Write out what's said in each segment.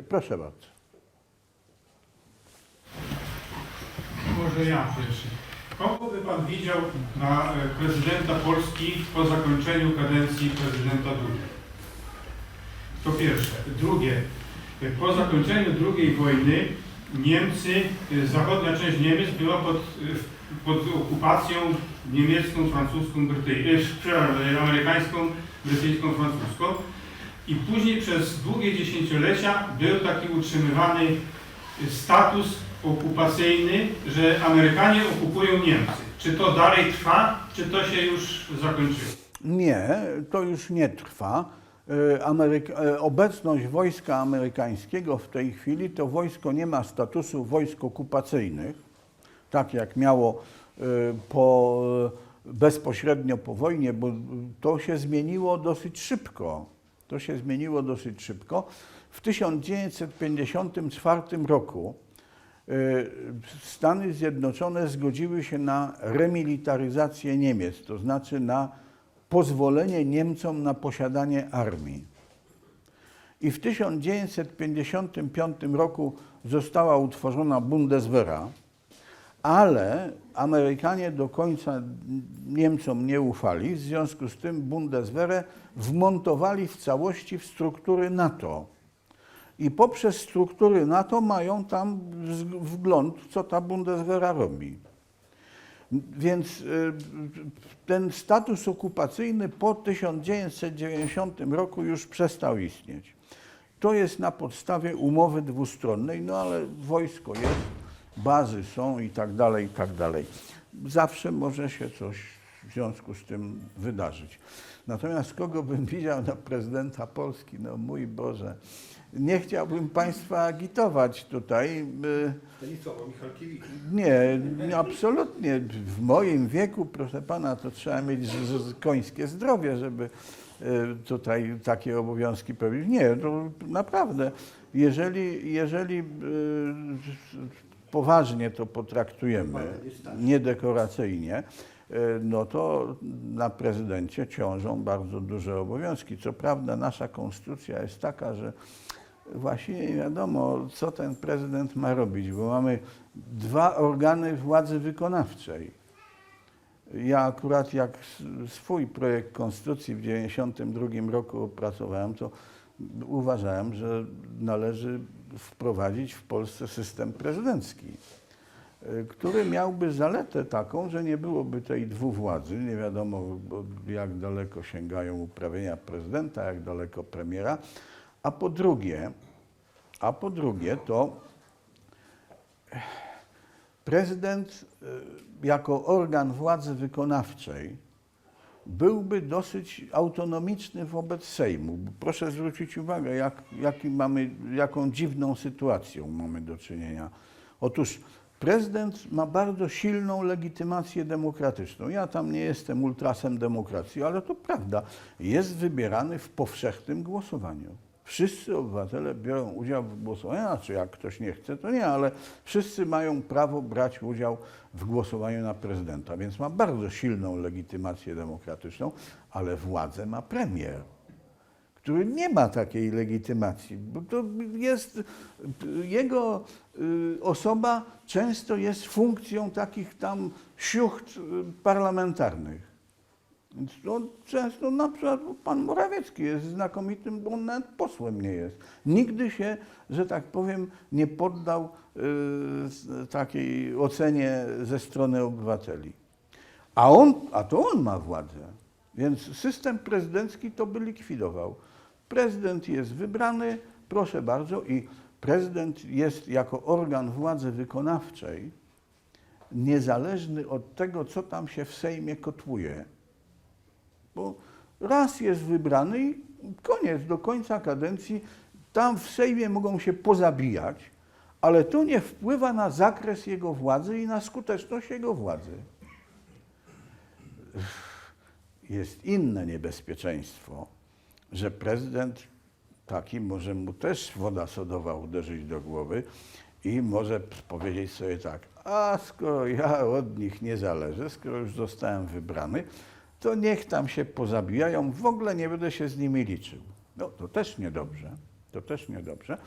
Proszę bardzo. Może ja pierwszy. Kogo by Pan widział na e, prezydenta Polski po zakończeniu kadencji prezydenta Dudy? To pierwsze. Drugie. e, Po zakończeniu II wojny Niemcy, e, zachodnia część Niemiec była pod, pod okupacją niemiecką, francuską, brytyjską, amerykańską, brytyjską, francuską. I później przez długie dziesięciolecia był taki utrzymywany status okupacyjny, że Amerykanie okupują Niemcy. Czy to dalej trwa, czy to się już zakończyło? Nie, to już nie trwa. E, Ameryka, e, obecność wojska amerykańskiego w tej chwili to wojsko nie ma statusu wojsk okupacyjnych, tak jak miało e, po, bezpośrednio po wojnie, bo to się zmieniło dosyć szybko. To się zmieniło dosyć szybko. W 1954 roku e, Stany Zjednoczone zgodziły się na remilitaryzację Niemiec, to znaczy na pozwolenie Niemcom na posiadanie armii. I w 1955 roku została utworzona Bundeswehra, ale Amerykanie do końca Niemcom nie ufali, w związku z tym Bundeswehrę wmontowali w całości w struktury NATO. I poprzez struktury NATO mają tam wgląd, co ta Bundeswehra robi. Więc y, ten status okupacyjny po 1990 roku już przestał istnieć. To jest na podstawie umowy dwustronnej, no ale wojsko jest, bazy są i tak dalej, i tak dalej. Zawsze może się coś w związku z tym wydarzyć. Natomiast kogo bym widział na prezydenta Polski? No mój Boże, nie chciałbym Państwa agitować tutaj. Stanisława Michalkiewicz. nie, nie, absolutnie. W moim wieku, proszę pana, to trzeba mieć końskie zdrowie, żeby e, tutaj takie obowiązki pełnić. Nie, to naprawdę. Jeżeli, jeżeli e, poważnie to potraktujemy, niedekoracyjnie, e, no to na prezydencie ciążą bardzo duże obowiązki. Co prawda nasza konstytucja jest taka, że Właśnie nie wiadomo, co ten prezydent ma robić, bo mamy dwa organy władzy wykonawczej. Ja akurat jak swój projekt konstytucji w 1992 roku opracowałem, to uważałem, że należy wprowadzić w Polsce system prezydencki, y, który miałby zaletę taką, że nie byłoby tej dwuwładzy, nie wiadomo jak daleko sięgają uprawnienia prezydenta, jak daleko premiera, a po drugie, a po drugie to prezydent y, jako organ władzy wykonawczej byłby dosyć autonomiczny wobec Sejmu. Proszę zwrócić uwagę, jak, jaki mamy, jaką dziwną sytuacją mamy do czynienia. Otóż prezydent ma bardzo silną legitymację demokratyczną. Ja tam nie jestem ultrasem demokracji, ale to prawda. Jest wybierany w powszechnym głosowaniu. Wszyscy obywatele biorą udział w głosowaniu, znaczy jak ktoś nie chce, to nie, ale wszyscy mają prawo brać udział w głosowaniu na prezydenta, więc ma bardzo silną legitymację demokratyczną, ale władzę ma premier, który nie ma takiej legitymacji, bo to jest, jego y, osoba często jest funkcją takich tam siucht y, parlamentarnych. Więc on często, na przykład pan Morawiecki jest znakomitym, bo on nawet posłem nie jest. Nigdy się, że tak powiem, nie poddał y, takiej ocenie ze strony obywateli. A, on, a to on ma władzę. Więc system prezydencki to by likwidował. Prezydent jest wybrany, proszę bardzo, i prezydent jest jako organ władzy wykonawczej niezależny od tego, co tam się w Sejmie kotłuje. Bo raz jest wybrany i koniec, do końca kadencji. Tam w Sejmie mogą się pozabijać, ale to nie wpływa na zakres jego władzy i na skuteczność jego władzy. Jest inne niebezpieczeństwo, że prezydent taki może mu też woda sodowa uderzyć do głowy i może powiedzieć sobie tak, a skoro ja od nich nie zależę, skoro już zostałem wybrany, to niech tam się pozabijają, w ogóle nie będę się z nimi liczył. No to też niedobrze. To też niedobrze.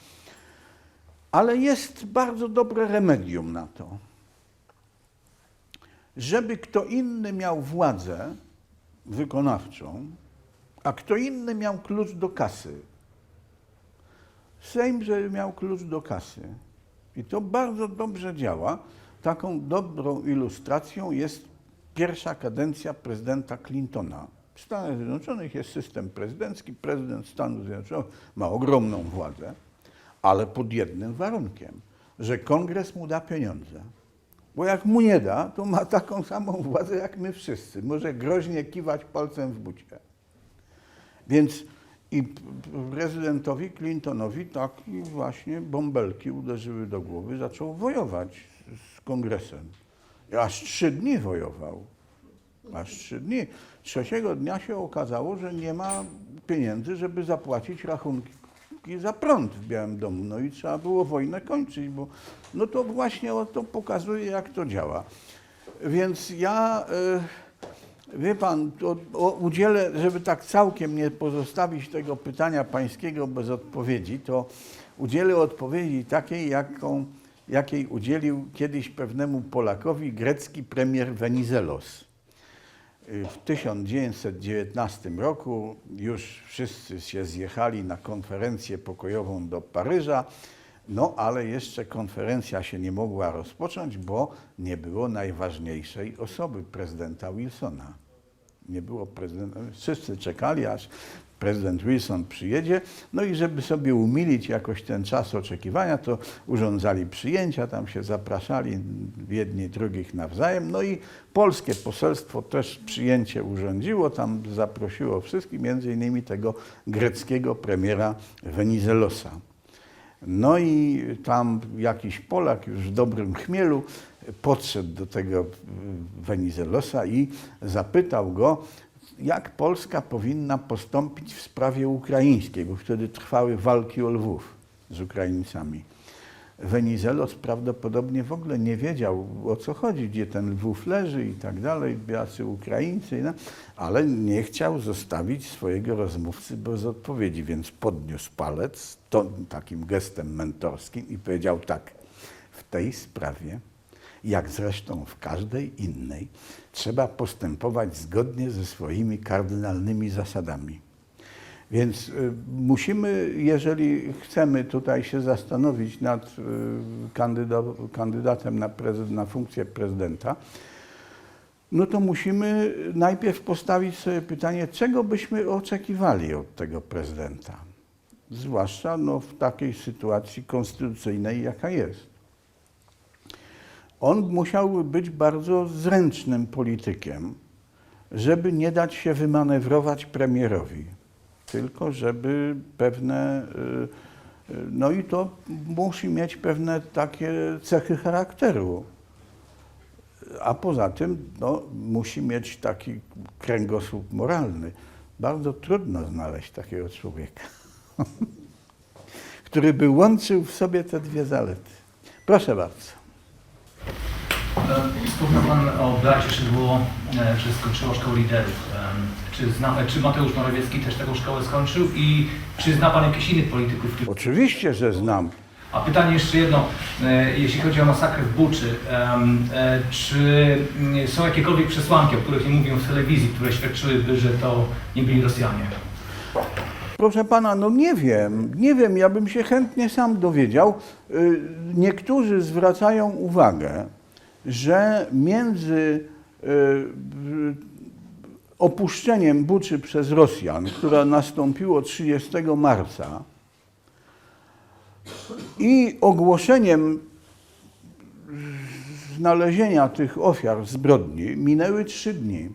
Ale jest bardzo dobre remedium na to. Żeby kto inny miał władzę wykonawczą, a kto inny miał klucz do kasy. Sejm, żeby miał klucz do kasy. I to bardzo dobrze działa. Taką dobrą ilustracją jest pierwsza kadencja prezydenta Clintona. W Stanach Zjednoczonych jest system prezydencki. Prezydent Stanów Zjednoczonych ma ogromną władzę, ale pod jednym warunkiem, że kongres mu da pieniądze. Bo jak mu nie da, to ma taką samą władzę jak my wszyscy. Może groźnie kiwać palcem w bucie. Więc i prezydentowi Clintonowi taki właśnie bąbelki uderzyły do głowy, zaczął wojować z kongresem. Aż trzy dni wojował. Aż trzy dni. Trzeciego dnia się okazało, że nie ma pieniędzy, żeby zapłacić rachunki za prąd w Białym Domu. No i trzeba było wojnę kończyć, bo no to właśnie o to pokazuje, jak to działa. Więc ja, y, wie pan, to, udzielę, żeby tak całkiem nie pozostawić tego pytania pańskiego bez odpowiedzi, to udzielę odpowiedzi takiej, jaką, jakiej udzielił kiedyś pewnemu Polakowi grecki premier Venizelos. Y, W 1919 roku już wszyscy się zjechali na konferencję pokojową do Paryża, no ale jeszcze konferencja się nie mogła rozpocząć, bo nie było najważniejszej osoby, prezydenta Wilsona. Nie było prezydenta, wszyscy czekali, aż prezydent Wilson przyjedzie. No i żeby sobie umilić jakoś ten czas oczekiwania, to urządzali przyjęcia, tam się zapraszali jedni drugich nawzajem. No i polskie poselstwo też przyjęcie urządziło, tam zaprosiło wszystkich, między innymi tego greckiego premiera Venizelosa. No i tam jakiś Polak już w dobrym chmielu podszedł do tego Venizelosa i zapytał go, jak Polska powinna postąpić w sprawie ukraińskiej, bo wtedy trwały walki o Lwów z Ukraińcami. Wenizelos prawdopodobnie w ogóle nie wiedział o co chodzi, gdzie ten Lwów leży i tak dalej, jacy Ukraińcy, no, ale nie chciał zostawić swojego rozmówcy bez odpowiedzi, więc podniósł palec to, takim gestem mentorskim i powiedział tak, w tej sprawie, jak zresztą w każdej innej, trzeba postępować zgodnie ze swoimi kardynalnymi zasadami. Więc y, musimy, jeżeli chcemy tutaj się zastanowić nad y, kandyda- kandydatem na, na funkcję prezydenta, no to musimy najpierw postawić sobie pytanie, czego byśmy oczekiwali od tego prezydenta. Zwłaszcza no, w takiej sytuacji konstytucyjnej, jaka jest. On musiałby być bardzo zręcznym politykiem, żeby nie dać się wymanewrować premierowi, tylko żeby pewne, y, y, no i to musi mieć pewne takie cechy charakteru. A poza tym no, musi mieć taki kręgosłup moralny. Bardzo trudno znaleźć takiego człowieka, który by łączył w sobie te dwie zalety. Proszę bardzo. E, Wspomniał Pan o Beacie Szydło, e, że skończyła szkołę liderów. Czy, zna, czy Mateusz Morawiecki też taką szkołę skończył i czy zna Pan jakichś innych polityków? którzy- Oczywiście, że znam. A pytanie jeszcze jedno, e, jeśli chodzi o masakrę w Buczy, e, czy mm, są jakiekolwiek przesłanki, o których nie mówią w telewizji, które świadczyłyby, że to nie byli Rosjanie? Proszę pana, no nie wiem, nie wiem, ja bym się chętnie sam dowiedział. Y, Niektórzy zwracają uwagę, że między y, opuszczeniem Buczy przez Rosjan, które nastąpiło 30 marca, i ogłoszeniem znalezienia tych ofiar zbrodni minęły trzy dni.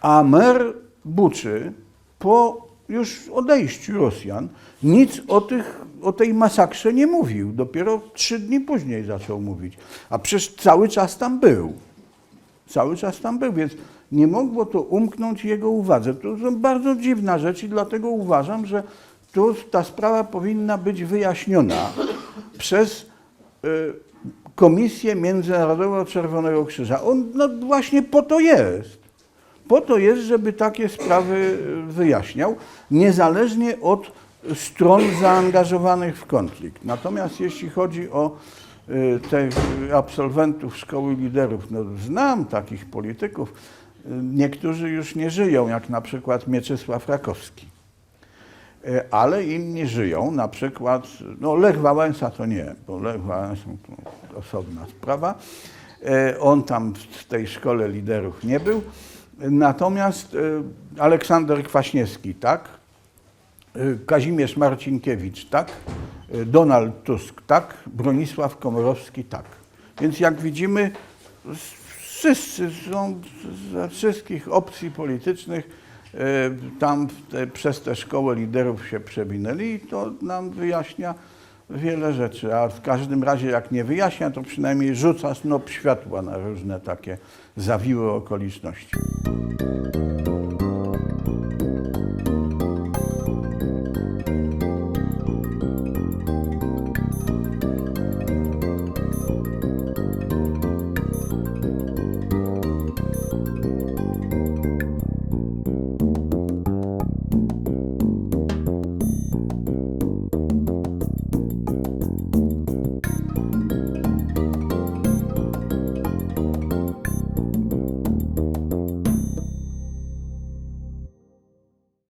A mer Buczy po już odejściu Rosjan nic o, tych, o tej masakrze nie mówił. Dopiero trzy dni później zaczął mówić. A przecież cały czas tam był. Cały czas tam był, więc nie mogło to umknąć jego uwadze. To są bardzo dziwna rzecz i dlatego uważam, że tu ta sprawa powinna być wyjaśniona przez y, Komisję Międzynarodową Czerwonego Krzyża. On no właśnie po to jest. Po to jest, żeby takie sprawy y, wyjaśniał, niezależnie od stron zaangażowanych w konflikt. Natomiast jeśli chodzi o y, tych absolwentów szkoły liderów, no znam takich polityków, y, niektórzy już nie żyją, jak na przykład Mieczysław Rakowski. Y, Ale inni żyją, na przykład, no Lech Wałęsa to nie, bo Lech Wałęsa to osobna sprawa. On tam w tej szkole liderów nie był. Natomiast Aleksander Kwaśniewski, tak? Y, Kazimierz Marcinkiewicz, tak? Y, Donald Tusk, tak? Bronisław Komorowski, tak. Więc jak widzimy, wszyscy są ze wszystkich opcji politycznych y, tam te, przez tę szkołę liderów się przewinęli i to nam wyjaśnia wiele rzeczy, a w każdym razie jak nie wyjaśnia, to przynajmniej rzuca snop światła na różne takie zawiłe okoliczności.